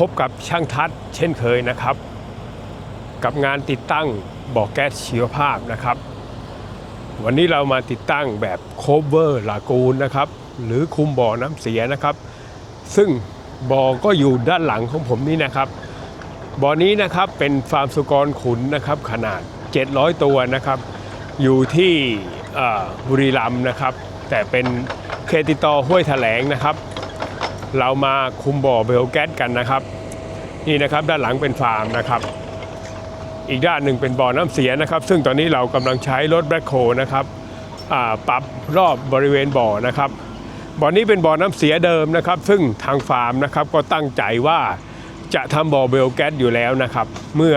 บพบกับช่างทัศน์เช่นเคยนะครับ กับงานติดตั้งบ่อแก๊สชีวภาพนะครับ วันนี้เรามาติดตั้งแบบโคเวอร์ลากูนนะครับ หรือคุมบ่อน้ำเสียนะครับ ซึ่งบ่อก็อยู่ด้านหลังของผมนี่นะครับบ่อนี้นะครับเป็นฟาร์มสุกรขุนนะครับ ขนาด 700 ตัวนะครับ อยู่ที่บุรีรัมย์นะครับ แต่เป็นเขตติดต่อห้วยแถลงนะครับ เรามาคุมบ่อเบลแก๊สกันนะครับ นี่นะครับด้านหลังเป็นฟาร์มนะครับ อีกด้านหนึ่งเป็นบ่อน้ำเสียนะครับ ซึ่งตอนนี้เรากำลังใช้รถแบคโฮนะครับปรับรอบบริเวณบ่อนะครับบ่อนี้เป็นบ่อน้ำเสียเดิมนะครับ ซึ่งทางฟาร์มนะครับก็ตั้งใจว่าจะทำบ่อเบลแก๊สอยู่แล้วนะครับ เมื่อ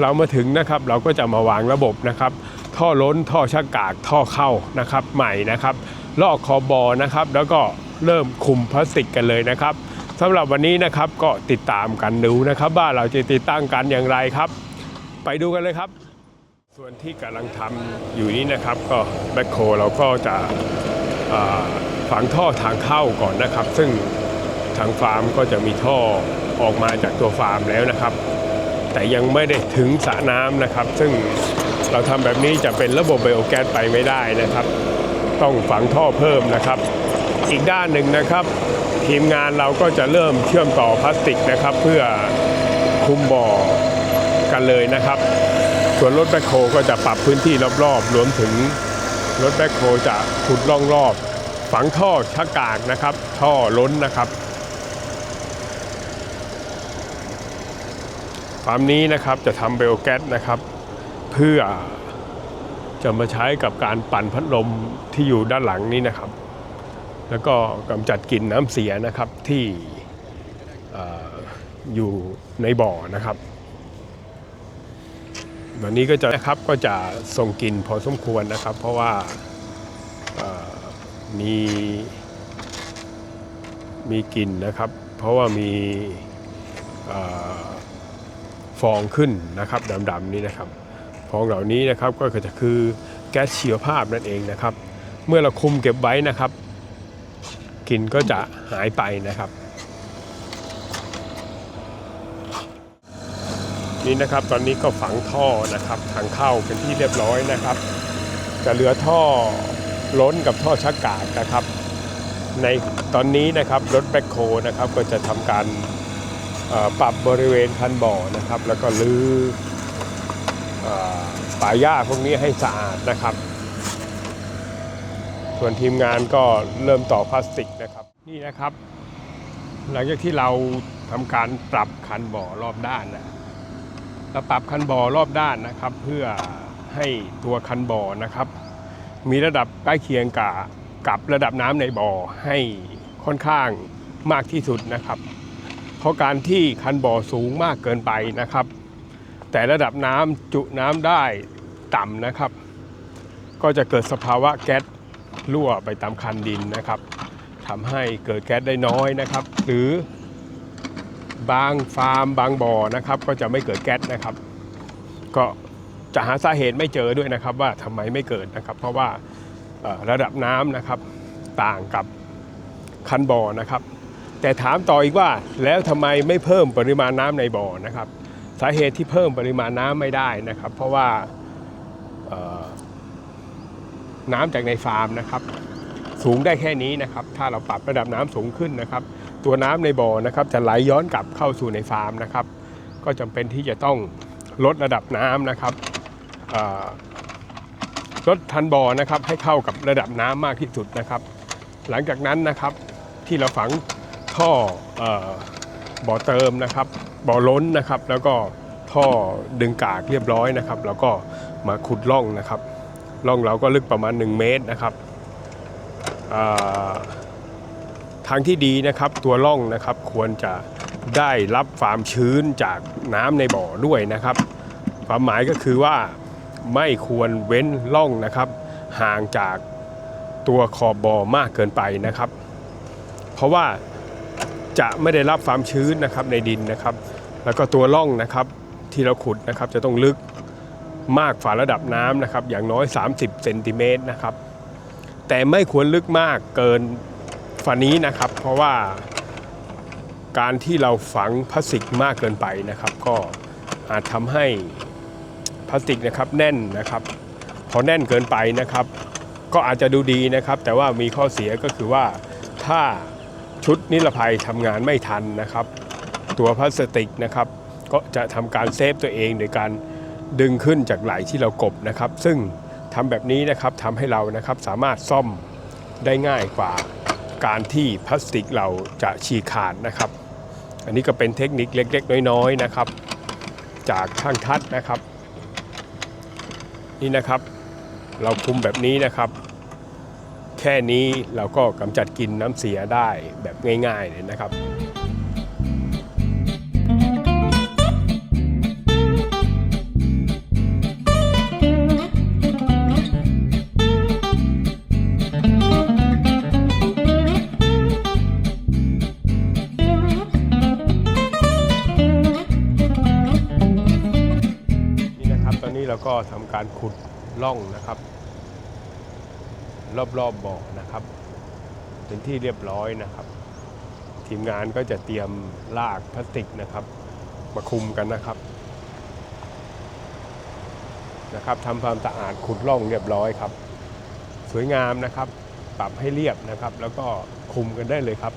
เรามาถึงนะครับเราก็จะมาวางระบบนะครับ ท่อล้นท่อชักกากท่อเข้านะครับ ใหม่นะครับลอกคอบอนะครับ แล้วก็ เริ่มคุมพลาสติกกันเลยนะครับสำหรับวันนี้นะครับก็ติดตามกันดูนะครับว่าเราจะติดตั้งกันอย่างไรครับ ไปดูกันเลยครับ ส่วนที่กำลังทำอยู่นี้นะครับก็แบคโคเราก็จะฝังท่อทางเข้าก่อนนะครับ ซึ่งทางฟาร์มก็จะมีท่อออกมาจากตัวฟาร์มแล้วนะครับ แต่ยังไม่ได้ถึงสระน้ำนะครับ ซึ่งเราทำแบบนี้จะเป็นระบบไบโอแก๊สไปไม่ได้นะครับ ต้องฝังท่อเพิ่มนะครับ อีกด้านหนึ่งนะครับ ทีมงานเราก็จะเริ่มเชื่อมต่อพลาสติกนะครับ เพื่อคุมบ่อกันเลยนะครับ ส่วนรถแบคโฮก็จะปรับพื้นที่รอบๆรวมถึงรถแบคโฮจะขุดร่องรอบ ฝังท่อชักกากนะครับ ท่อล้นนะครับฟาร์มนี้นะครับจะทำเบลแก๊สนะครับ เพื่อจะมาใช้กับการปั่นพัดลมที่อยู่ด้านหลังนี้นะครับ แล้วก็กำจัดกลิ่นน้ำเสียนะครับที่ออยู่ในบ่อนะครับ วันนี้ก็จะนะครับก็จะส่งกลิ่นพอสมควรนะครับ เพราะว่ามีมีกลิ่นนะครับ เพราะว่ามีฟองขึ้นนะครับดำๆนี้นะครับ ฟองเหล่านี้นะครับก็จะคือแก๊สชีวภาพนั่นเองนะครับ เมื่อเราคุมเก็บไว้นะครับ กลิ่นก็จะหายไปนะครับ นี่นะครับตอนนี้ก็ฝังท่อนะครับทางเข้าเป็นที่เรียบร้อยนะครับ จะเหลือท่อล้นกับท่อชักกากนะครับ ในตอนนี้นะครับรถแบ็คโฮนะครับก็จะทำการปรับบริเวณคันบ่อนะครับ แล้วก็ลื้อเอ่อป่าหญ้าพวกนี้ให้สะอาดนะครับ ส่วนทีมงานก็เริ่มต่อพลาสติกนะครับ นี่นะครับ หลังจากที่เราทำการปรับคันบ่อรอบด้านนะเราปรับคันบ่อรอบด้านนะครับ เพื่อให้ตัวคันบ่อนะครับ มีระดับใกล้เคียงกับกับระดับน้ำในบ่อให้ค่อนข้างมากที่สุดนะครับ เพราะการที่คันบ่อสูงมากเกินไปนะครับ แต่ระดับน้ำจุน้ำได้ต่ำนะครับ ก็จะเกิดสภาวะแก๊ส รั่วไปตามคันดินนะครับทำให้เกิดแก๊สได้น้อยนะครับ หรือบางฟาร์มบางบ่อนะครับ ก็จะไม่เกิดแก๊สนะครับ ก็จะหาสาเหตุไม่เจอด้วยนะครับ ว่าทำไมไม่เกิดนะครับ เพราะว่าระดับน้ำนะครับต่างกับคันบ่อนะครับ แต่ถามต่ออีกว่าแล้วทำไมไม่เพิ่มปริมาณน้ำในบ่อนะครับ สาเหตุที่เพิ่มปริมาณน้ำไม่ได้นะครับ เพราะว่า น้ำจากในฟาร์มนะครับ สูงได้แค่นี้นะครับ ถ้าเราปรับระดับน้ำสูงขึ้นนะครับ ตัวน้ำในบ่อนะครับ จะไหลย้อนกลับเข้าสู่ในฟาร์มนะครับ ก็จำเป็นที่จะต้องลดระดับน้ำนะครับลดทันบ่อนะครับให้เข้ากับระดับน้ำมากที่สุดนะครับ หลังจากนั้นนะครับที่เราฝังท่ออบ่อเติมนะครับบ่อล้นนะครับ แล้วก็ท่อดึงกากเรียบร้อยนะครับ แล้วก็มาขุดร่องนะครับ ร่องเราก็ลึกประมาณ 1 เมตรนะครับทางที่ดีนะครับตัวร่องนะครับควรจะได้รับความชื้นจากน้ำในบ่อด้วยนะครับ ความหมายก็คือว่าไม่ควรเว้นร่องนะครับ ห่างจากตัวขอบบ่อมากเกินไปนะครับ เพราะว่าจะไม่ได้รับความชื้นนะครับในดินนะครับ แล้วก็ตัวร่องนะครับที่เราขุดนะครับจะต้องลึก มากฝ่าระดับน้ำนะครับอย่างน้อย 30เซนติเมตรนะครับแต่ไม่ควรลึกมากเกินฝันนี้นะครับ เพราะว่าการที่เราฝังพลาสติกมากเกินไปนะครับ ก็อาจทำให้พลาสติกนะครับแน่นนะครับ พอแน่นเกินไปนะครับ ก็อาจจะดูดีนะครับ แต่ว่ามีข้อเสียก็คือว่าถ้าชุดนิรภัยทำงานไม่ทันนะครับ ตัวพลาสติกนะครับ ก็จะทำการเซฟตัวเองโดยการ ดึงขึ้นจากไหลที่เรากบนะครับ ซึ่งทำแบบนี้นะครับทำให้เรานะครับสามารถซ่อมได้ง่ายกว่าการที่พลาสติกเราจะฉีกขาดนะครับ อันนี้ก็เป็นเทคนิคเล็ก ๆ น้อยๆนะครับ จากช่างทัดนะครับ นี่นะครับ เราคุมแบบนี้นะครับ แค่นี้เราก็กำจัดกินน้ำเสียได้แบบง่าย ๆ เลยนะครับ การขุดล่องนะครับ รอบๆบบ่อนะครับ เป็นที่เรียบร้อยนะครับ ทีมงานก็จะเตรียมลากพลาสติกนะครับ มาคุมกันนะครับนะครับทำความสะอาดขุดล่องเรียบร้อยครับ สวยงามนะครับ ปรับให้เรียบนะครับ แล้วก็คุมกันได้เลยครับ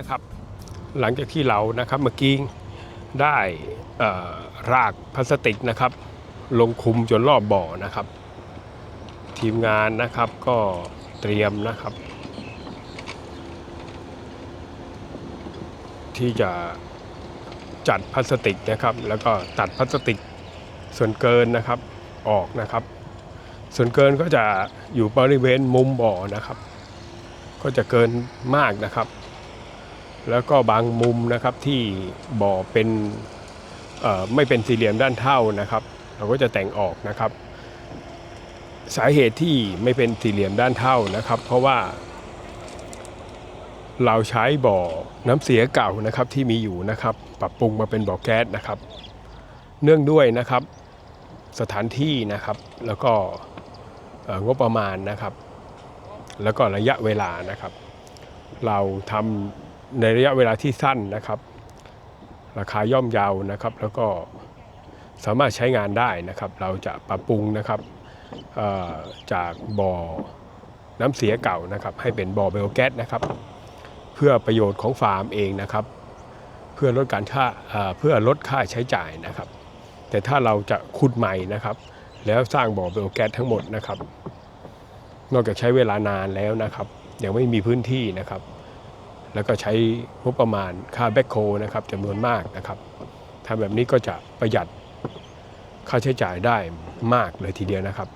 นะครับ หลังจากที่เรานะครับเมื่อกี้ได้รากพลาสติกนะครับ ลงคุมจนรอบบ่อนะครับ ทีมงานนะครับก็เตรียมนะครับ ที่จะจัดพลาสติกนะครับ แล้วก็ตัดพลาสติกส่วนเกินนะครับออกนะครับ ส่วนเกินก็จะอยู่บริเวณมุมบ่อนะครับ ก็จะเกินมากนะครับ แล้วก็บางมุมนะครับที่บ่อเป็นไม่เป็นสี่เหลี่ยมด้านเท่านะครับ เราก็จะแต่งออกนะครับ สาเหตุที่ไม่เป็นสี่เหลี่ยมด้านเท่านะครับ เพราะว่า เราใช้บ่อน้ำเสียเก่านะครับที่มีอยู่นะครับ ปรับปรุงมาเป็นบ่อแก๊สนะครับ เนื่องด้วยนะครับสถานที่นะครับ แล้วก็งบประมาณนะครับ แล้วก็ระยะเวลานะครับ เราทำ ในระยะเวลาที่สั้นนะครับ ราคาย่อมเยาวนะครับ แล้วก็สามารถใช้งานได้นะครับ เราจะปรับปรุงนะครับจากบ่อน้ำเสียเก่านะครับ ให้เป็นบ่อไบโอแก๊สนะครับ เพื่อประโยชน์ของฟาร์มเองนะครับ เพื่อลดการค่าเพื่อลดค่าใช้จ่ายนะครับ แต่ถ้าเราจะขุดใหม่นะครับ แล้วสร้างบ่อไบโอแก๊สทั้งหมดนะครับ นอกจากใช้เวลานานแล้วนะครับ ยังไม่มีพื้นที่นะครับ แล้วก็ใช้งบประมาณค่าแบ็คโคนะครับจำนวนมากนะครับทำแบบนี้ก็จะประหยัดค่าใช้จ่ายได้มากเลยทีเดียวนะครับ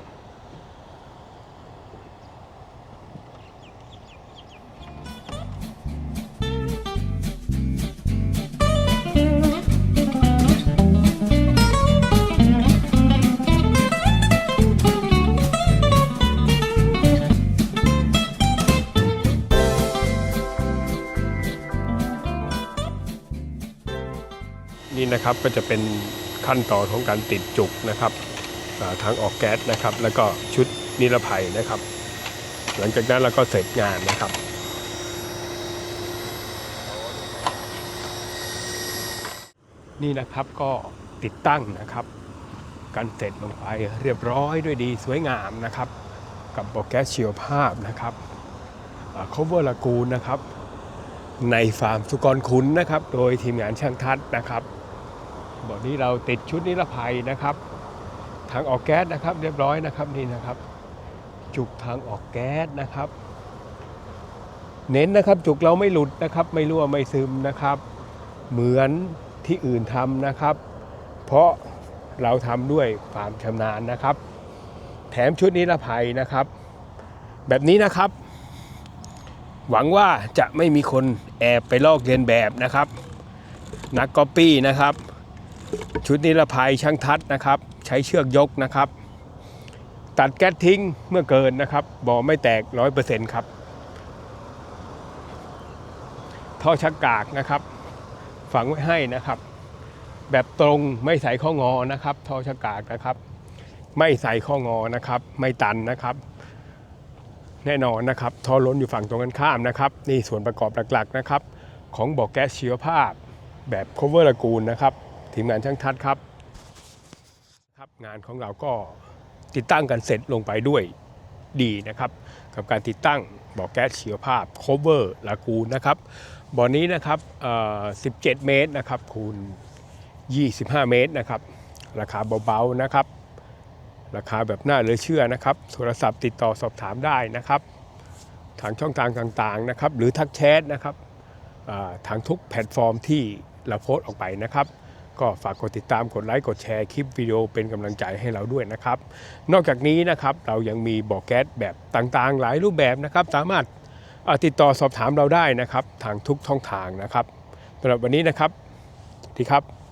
นี่นะครับก็จะเป็นขั้นตอนของการติดจุกนะครับทางออกแก๊สนะครับ แล้วก็ชุดนิรภัยนะครับ หลังจากนั้นเราก็เสร็จงานนะครับนี่นะครับก็ติดตั้งนะครับกันเสร็จลงไปเรียบร้อยด้วยดีสวยงามนะครับ กับโปรแก๊สชีวภาพนะครับคเวอร์ลากูนนะครับ ในฟาร์มสุกรคุณนะครับ โดยทีมงานช่างทัดนะครับ บอกนี้เราติดชุดนิรภัยนะครับทางออกแก๊สนะครับเรียบร้อยนะครับนี่นะครับ จุกทางออกแก๊สนะครับ เน้นนะครับจุกเราไม่หลุดนะครับ ไม่รั่วไม่ซึมนะครับ เหมือนที่อื่นทำนะครับ เพราะเราทำด้วยความชำนาญนะครับ แถมชุดนิรภัยนะครับ แบบนี้นะครับ หวังว่าจะไม่มีคนแอบไปลอกเลียนแบบนะครับ นักก๊อปปี้นะครับ ชุดนิรภัยช่างทัดนะครับ ใช้เชือกยกนะครับ ตัดแก๊สทิ้งเมื่อเกินนะครับบ่อไม่แตกร้อยเปอร์เซ็นต์ครับท่อชักกากนะครับ ฝังไว้ให้นะครับ แบบตรงไม่ใส่ข้องอนะครับท่อชักกากนะครับ ไม่ใส่ข้องอนะครับ ไม่ตันนะครับ แน่นอนนะครับท่อล้นอยู่ฝั่งตรงกันข้ามนะครับ นี่ส่วนประกอบหลักๆนะครับ ของบ่อแก๊สชีวภาพแบบ cover ละกูลนะครับ ทีมงานช่างทัดครับครับ งานของเราก็ติดตั้งกันเสร็จลงไปด้วยดีนะครับ กับการติดตั้งบ่อแก๊สชีวภาพ cover ละกูลนะครับบ่อนี้นะครับ17 เมตรนะครับคูณ 25 เมตรนะครับ ราคาเบาๆนะครับ ราคาแบบน่าเหลือเชื่อนะครับ โทรศัพท์ติดต่อสอบถามได้นะครับ ทางช่องทางต่างๆนะครับ หรือทักแชทนะครับทางทุกแพลตฟอร์มที่เราโพสต์ออกไปนะครับ ก็ฝากกดติดตามกดไลค์กดแชร์คลิปวิดีโอเป็นกำลังใจให้เราด้วยนะครับ นอกจากนี้นะครับเรายังมีบ่อแก๊สแบบต่างๆ หลายรูปแบบนะครับสามารถติดต่อสอบถามเราได้นะครับ ทางทุกช่องทางนะครับสำหรับวันนี้นะครับดีครับ